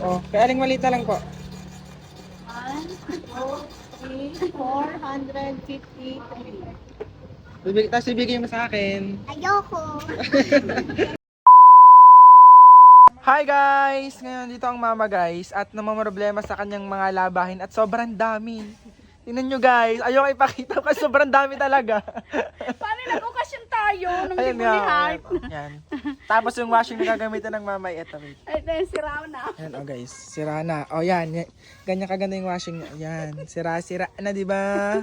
Oh, kaya aling malita lang po. 1, 2, 3, 453. Bibig, tapos ibigay mo sa akin. Ayoko. Hi guys! Ngayon dito ang mama guys at namamroblema sa kanyang mga labahin at sobrang dami. Tingnan nyo guys, ayoko ipakita kasi sobrang dami talaga. Paano Ayan hindi nga. ni Heart? Yan. Tapos yung washing na gagamitan ng mama, ito wait. Ay, ito yung siraw na. Yan oh guys, sira na. Oh yan, ganyan kaganda yung washing niya. Yan, sira-sira na di ba?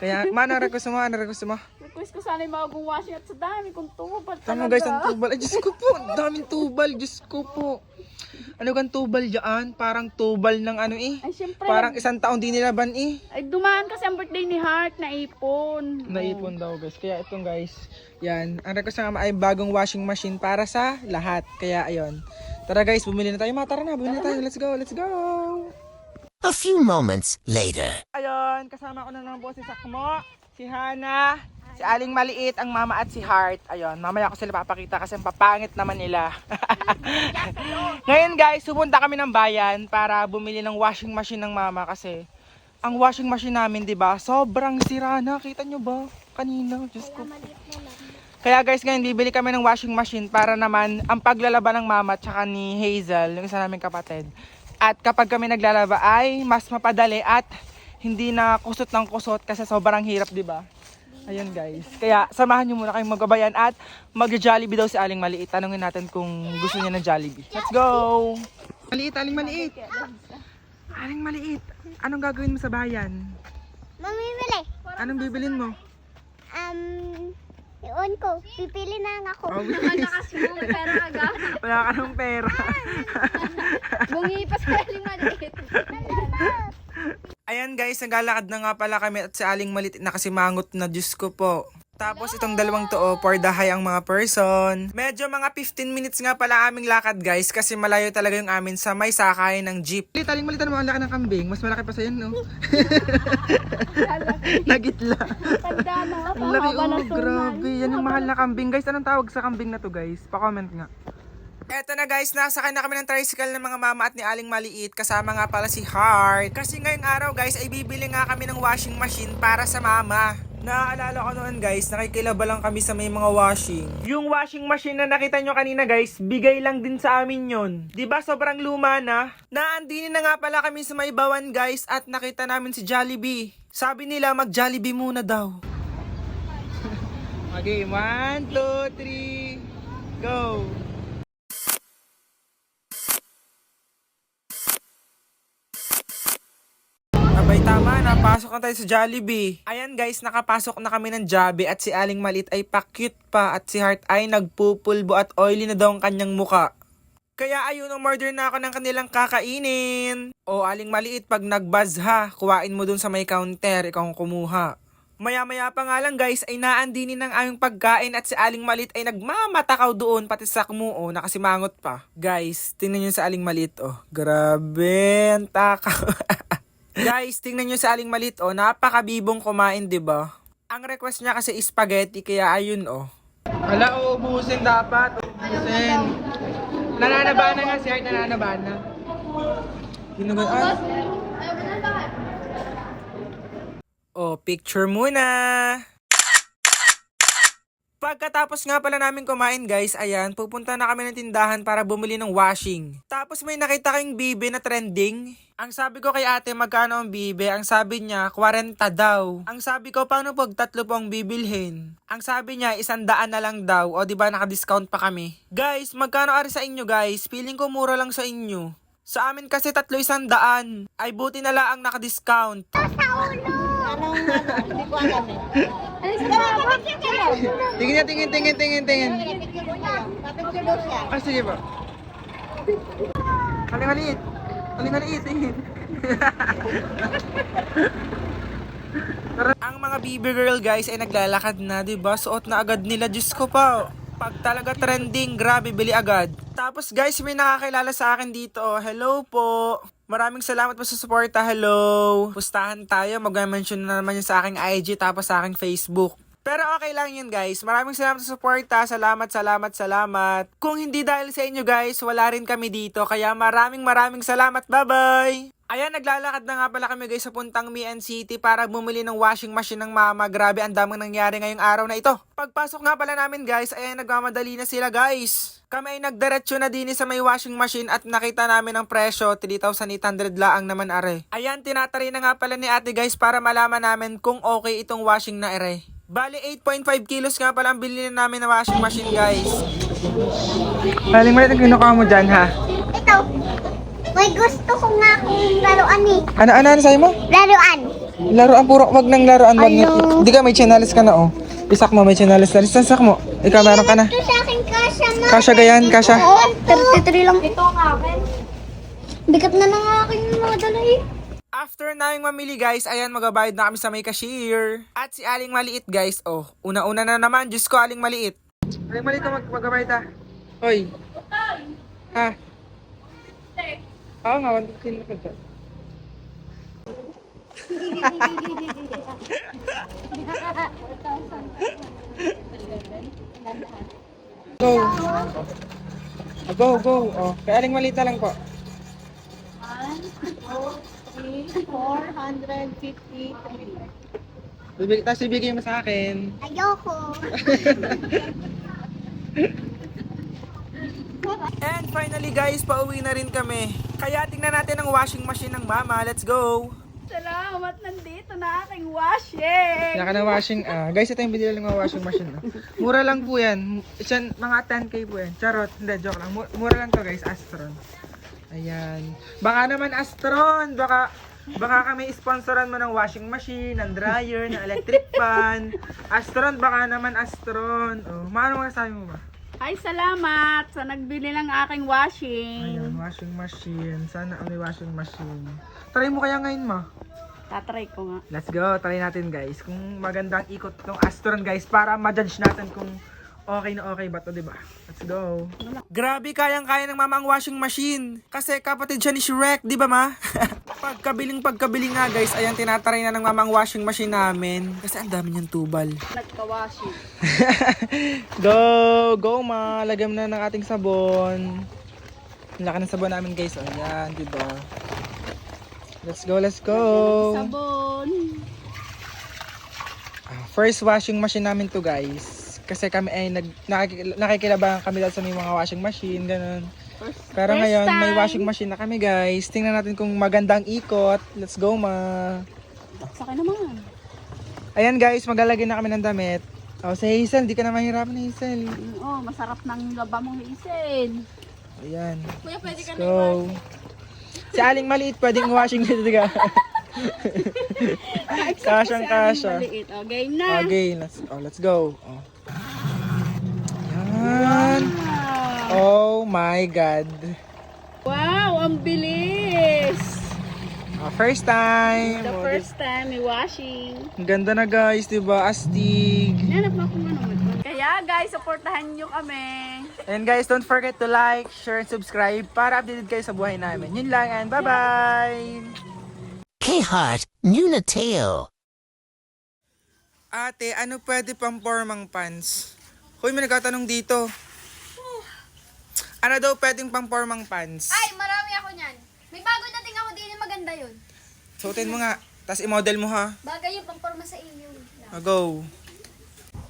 Kaya, mana request mo, ano request mo? Request ko sana yung bagong washing at sa dami kong tubal Tama guys, ang tubal. Ay, Diyos ko po, ang daming tubal. Diyos ko po. Ano kang tubal dyan? Parang tubal ng ano eh. Ay, syempre. Parang isang taon di nilaban eh. Ay, dumaan kasi ang birthday ni Heart na ipon. Naipon daw guys. Kaya itong guys, yan. Ang request nga ay bagong washing machine para sa lahat. Kaya ayun. Tara guys, bumili na tayo. Ma, tara na, bumili na tayo. Let's go, let's go. A few moments later. Ayun, kasama ko na lang po si Sakmo, si Hana, si Aling Maliit, ang mama at si Heart. Ayun, mamaya ko sila papakita kasi ang papangit naman nila. Ngayon guys, pupunta kami ng bayan para bumili ng washing machine ng mama kasi ang washing machine namin, di ba, sobrang sira na. Kita nyo ba? Kanina, Diyos ko. Kaya guys, ngayon bibili kami ng washing machine para naman ang paglalaba ng mama at saka ni Hazel, yung isa naming kapatid. At kapag kami naglalaba ay mas mapadali at hindi na kusot ng kusot kasi sobrang hirap, di ba? Ayun guys. Kaya samahan nyo muna kayong magbabayan at mag-jollibee daw si Aling Maliit. Tanungin natin kung gusto niya ng Jollibee. Let's go! Maliit, Aling Maliit! Aling Maliit, anong gagawin mo sa bayan? Mamimili. Anong bibilin mo? Um, yun ko. Pipili na lang ako. Oh, Malakas mo, may pera agad. wala ka ng pera. Bungi pa sa aling maliit. Guys, naglalakad na nga pala kami at si Aling Malit nakasimangot na Diyos ko po. Tapos itong dalawang to, oh, for the high ang mga person. Medyo mga 15 minutes nga pala aming lakad guys kasi malayo talaga yung amin sa may sakay ng jeep. Malit, Aling Malit, ano mo ang laki ng kambing? Mas malaki pa sa yan, no? Nagitla. Tanda na. Ang laki, oh, grabe. Yan yung mahal na kambing. Guys, anong tawag sa kambing na to guys? Pa-comment nga. Eto na guys, nasakay na kami ng tricycle ng mga mama at ni Aling Maliit. Kasama nga pala si Heart. Kasi ngayong araw guys, ay bibili nga kami ng washing machine para sa mama. Naaalala ko noon guys, nakikilaba lang kami sa may mga washing. Yung washing machine na nakita nyo kanina guys, bigay lang din sa amin yon. ba sobrang luma na? Naandinin na nga pala kami sa may bawan guys at nakita namin si Jollibee. Sabi nila mag Jollibee muna daw. Okay, one, two, three, go! Tama, napasok na tayo sa Jollibee. Ayan guys, nakapasok na kami ng Jollibee at si Aling Malit ay pa-cute pa at si Heart ay nagpupulbo at oily na daw ang kanyang muka. Kaya ayun, umorder na ako ng kanilang kakainin. O Aling Maliit, pag nagbuzz ha, kuwain mo dun sa may counter, ikaw ang kumuha. Maya-maya pa nga lang guys ay naandinin ng aming pagkain at si Aling Malit ay nagmamatakaw doon pati sa kmuo nakasimangot pa. Guys, tingnan nyo sa Aling Malit oh. Grabe, ang takaw. guys, tingnan nyo sa Aling Malit oh. Napakabibong kumain, 'di ba? Ang request niya kasi is spaghetti kaya ayun oh. Ala, uubusin dapat. Uubusin. Nananabana nga si Art, nananabana. Ginagay, ah. Oh, picture muna. Pagkatapos nga pala namin kumain guys, ayan, pupunta na kami ng tindahan para bumili ng washing. Tapos may nakita kayong bibe na trending. Ang sabi ko kay ate, magkano ang bibe? Ang sabi niya, 40 daw. Ang sabi ko, paano pag tatlo po ang bibilhin? Ang sabi niya, isang daan na lang daw. O di ba naka-discount pa kami. Guys, magkano ari sa inyo guys? Feeling ko mura lang sa inyo. Sa amin kasi tatlo isang daan. Ay buti na lang ang naka-discount. Anong ano? Hindi ko alam eh. Ay, sa baba. Tingin niya, tingin, tingin, tingin, tingin. Ah, sige po. Haling maliit. Haling maliit, tingin. Ang mga baby girl guys ay naglalakad na, 'di ba? Suot na agad nila, Diyos ko pa. Pag talaga trending, grabe, bili agad. Tapos guys, may nakakilala sa akin dito. oh. Hello po. Maraming salamat po sa suporta. Hello. Pustahan tayo. Mag-mention na naman yun sa aking IG tapos sa aking Facebook. Pero okay lang yun guys. Maraming salamat sa suporta. Salamat, salamat, salamat. Kung hindi dahil sa inyo guys, wala rin kami dito. Kaya maraming maraming salamat. Bye-bye! Ayan, naglalakad na nga pala kami guys sa puntang Mian City para bumili ng washing machine ng mama. Grabe, ang daming nangyari ngayong araw na ito. Pagpasok nga pala namin guys, ayan, nagmamadali na sila guys. Kami ay nagdiretso na din sa may washing machine at nakita namin ang presyo, 3,800 laang naman are. Ayan, tinatry na nga pala ni ate guys para malaman namin kung okay itong washing na are. Bali, 8.5 kilos nga pala ang bilhin namin na washing machine guys. Aling mo rin kinukuha mo dyan ha? Ito. May gusto ko nga akong laruan eh. Ano, ano, ano sa'yo mo? Laruan. Laruan puro, wag nang laruan, wag Ano? Di ka, may channels ka na, oh. Isak mo, may channels na. Isak mo. Ikaw, meron ka na. Kasha ma. Kasha gayan, kasha. Oo, 33 lang. Ito ang akin. Bigat na ng aking mga dala eh. After naming mamili, guys, ayan, magabayad na kami sa may cashier. At si Aling Maliit, guys, oh. Una-una na naman, Diyos ko, Aling Maliit. Aling Maliit, mag magabayad ha. Hoy. Ha? Oo nga, 115 na ka dyan. Go. Go, go. Oh, kay Aling na lang po. 453. Bibig, tapos ibigay mo sa akin. Ayoko. And finally guys, pauwi na rin kami. Kaya tingnan natin ang washing machine ng mama. Let's go! Salamat, nandito na aking washing. Kaya ka na washing, ah. guys, ito yung binili ng mga washing machine. ah. Mura lang po yan. Yan, mga 10k po yan. Charot, hindi, joke lang. Mu- Mura lang to guys, Astron. Ayan. Baka naman Astron, baka baka kami sponsoran mo ng washing machine, ng dryer, ng electric fan. Astron, baka naman Astron. Oh, maano mga sabi mo ba? Ay, salamat sa nagbili ng aking washing. Ayan, washing machine. Sana may washing machine. Try mo kaya ngayon, ma. Tatry ko nga. Let's go, try natin guys. Kung magandang ikot tong Astron guys para ma-judge natin kung okay na okay ba to, di ba? Let's go. Grabe, kayang-kaya ng mama ang washing machine. Kasi kapatid siya ni Shrek, di ba ma? pagkabiling pagkabiling nga guys, ayan tinatry na ng mama ang washing machine namin. Kasi ang dami niyang tubal. Nagka-washing. go, go ma. Lagyan mo na ng ating sabon. Ang laki ng sabon namin guys. O yan, di ba? Let's go, let's go. Sabon. Ah, First washing machine namin to guys. Kasi kami ay nag, nakik- nakikilabangan kami dahil sa may mga washing machine, ganun. First, Pero first ngayon, may time. washing machine na kami guys. Tingnan natin kung magandang ikot. Let's go ma. Sa akin naman. Ayan guys, maglalagay na kami ng damit. Oh, si Hazel, di ka na mahirapan Hazel. Oh, masarap ng laba mong isin. Ayan. Kuya, pwede Let's go. Si Aling Maliit, pwedeng washing dito ka. Kasyang kasya. Oh, game na. Okay, let's, oh, let's go. Oh. Wow. Oh my God. Wow, ang bilis. Ah, first time. The Oh, first time may washing. Ang ganda na guys, di ba? Astig. Kaya guys, supportahan nyo kami. And guys, don't forget to like, share, and subscribe para updated kayo sa buhay namin. Yun lang and bye-bye! K-Heart, Nunateo. Ate, ano pwede pang formang pants? Hoy, may nagtatanong dito. Ano daw pwedeng pang formang pants? Ay, marami ako niyan. May bago dating ako din maganda yun. Suotin mo nga. Tapos i-model mo ha. Bagay yung pangporma sa inyo. Ah, Go.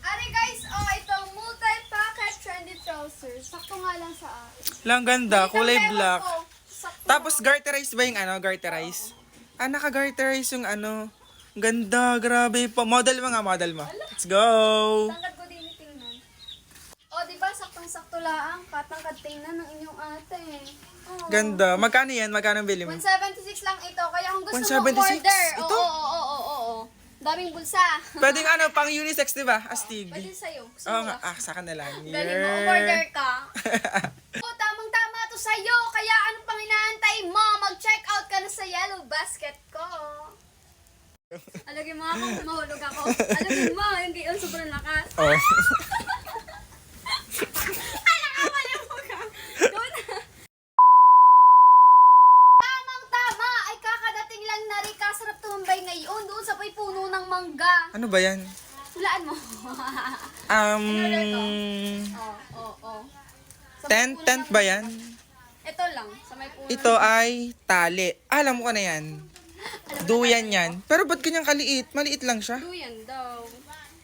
Ari guys, oh, ito multi-pocket trendy trousers. Sakto nga lang sa akin. Lang ganda, kulay ewan black. ko. Sakto. Tapos garterize ba yung ano, garterize? Ah, naka-garterize yung ano. Ganda, grabe po. Model mo nga, model mo. Let's go! Tangkad ko din tingnan. Oh, di ba saktong-sakto lang. Katangkad tingnan ng inyong ate. Oh. Ganda. Magkano yan? Magkano ang bili mo? 176 lang ito. Kaya kung gusto 176? mo order. Ito? Oo, oo, oo, oo. Daming bulsa. Pwedeng ano, pang unisex, di ba? Astig. Pwede sa'yo. Gusto Oo mo nga. ba? Ah, sa kanila. Galing mo, order ka. oh, tamang-tama to sa'yo. Kaya anong pang inaantay mo? Mag-check out ka na sa yellow basket ko. Alagin mo ako mahulog ako. Alagin mo, hindi yung sobrang lakas. oh. Tamang-tama ay kakadating lang na rin kasarap tumambay ngayon doon sa may puno ng mangga. Ano ba yan? Hulaan mo. Um, oh, oh, oh. May tent, tent ba yan? Ito lang, sa may puno. Ito ay tali. Alam mo ka na yan. Duyan yan. Pero ba't ganyang kaliit? Maliit lang siya. Duyan daw.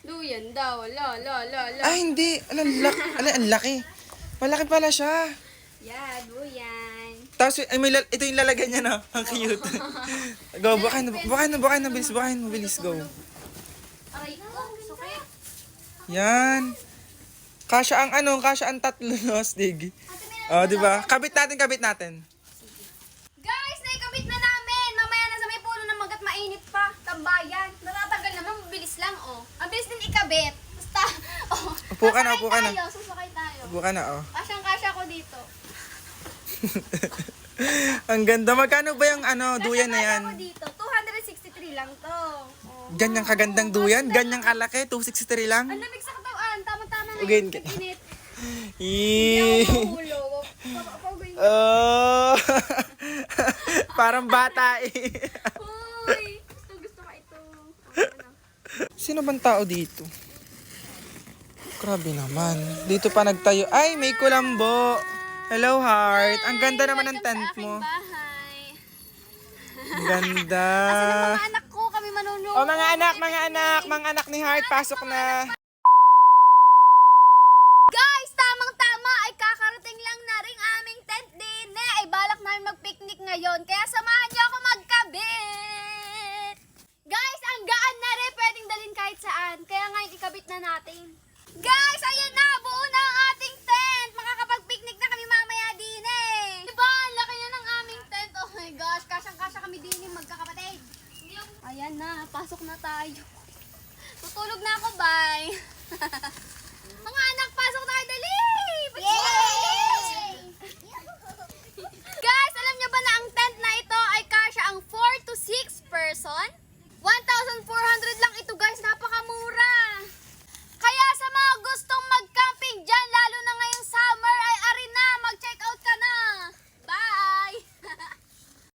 Duyan daw. La, la, la, la. Ah, hindi. Alam, lak, alam, ang laki. Malaki pala siya. Yeah, duyan. Tapos, ay, may, ito yung lalagyan niya na. Ang cute. go, bukain na, bukain na, bukain na, bilis, bukain mo, bilis, go. Sakit. Yan. Kasha ang ano, kasha ang tatlo, no, Stig. Oh, di ba? Kabit natin, kabit natin. Guys, naikabit na namin. Mamaya na sa may puno na magat mainit pa. Tambayan. Natatanggal naman, mabilis lang, oh. Ang bilis din ikabit. Basta, oh. Upo ka na, upo ka na. tayo, Sasakay tayo. Buka na, oh. Kasyang-kasya ko dito. ang ganda. Magkano ba yung ano, duyan na yan? Kasyang-kasya ko dito. 263 lang to. Oh. Ganyang kagandang duyan, ganyang kalaki, 263 lang. Ang lamig sa katawan. Tama-tama na yung okay. init. Eee. Ulo. Papapagay. Oh. Parang bata eh. Uy. Gusto, gusto ka ito. Sino bang tao dito? Grabe naman. Dito pa nagtayo. Ay, may kulambo. Hello, Heart. Ang ganda naman ng tent mo. bahay. Ang ganda. Mga anak Oh, mga anak, mga anak, mga anak ni Heart, pasok na. Guys, tamang-tama ay kakarating lang na rin aming tent din. Eh, ay balak namin mag-picnic ngayon. Kaya samahan niyo ako magkabit. Guys, ang gaan na rin. Pwedeng dalhin kahit saan. Kaya ngayon ikabit na natin. Guys, ayan na. Buo na ang ating tent. Makakapag-picnic na kami mamaya din eh. Diba? Ang laki na ng aming tent. Oh my gosh. Kasyang-kasya kami din eh, magkakapatid. Ayan na. Pasok na tayo. Tutulog na ako, bye.